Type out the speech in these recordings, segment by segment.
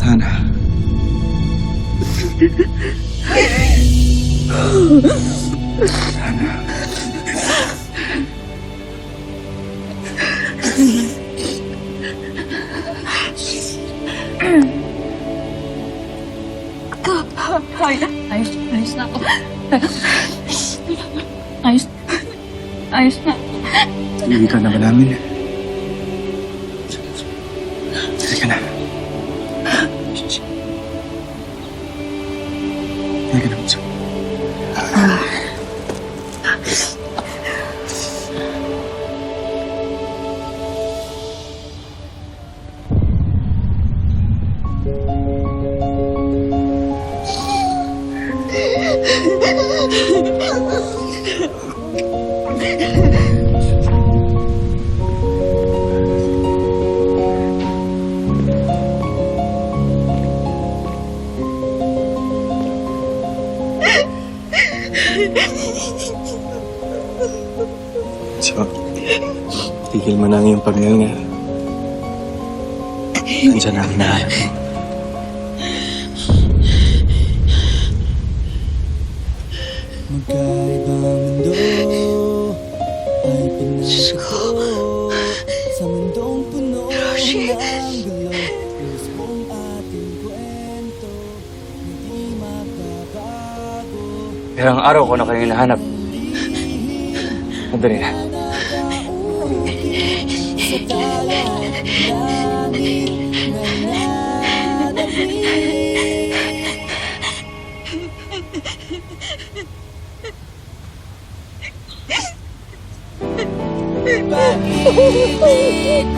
Hana. Ayos, ayos, ayos na ako. Ayos. Ayos na. Iwikan na ba namin? Halika na. 여기 남자. So, tigil mo na yung pagngal nga. Nandiyan na ang hinahanap Ilang araw ko na kayo hinahanap. Madali na.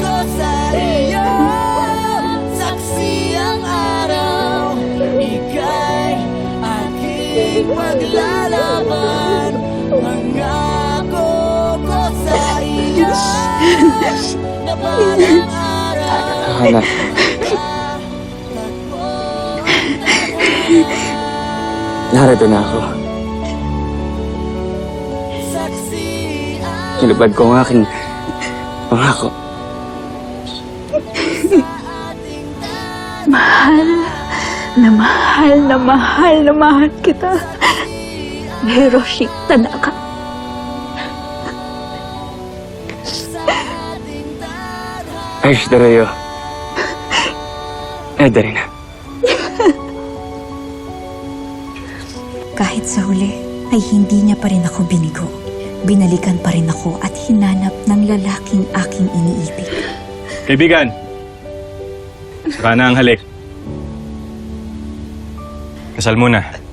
Sa aking paglalaban Pangako ko sa iyo Na balang araw. Narito na ako. Saksi ang Kinubad ko ang aking pangako. Mahal na mahal na mahal na mahal kita. Hiroshi Tanaka. Ayos na rin yun. Eh, na. Kahit sa huli, ay hindi niya pa rin ako binigo. Binalikan pa rin ako at hinanap ng lalaking aking iniibig. Kaibigan! Saka na ang halik. Salmuna.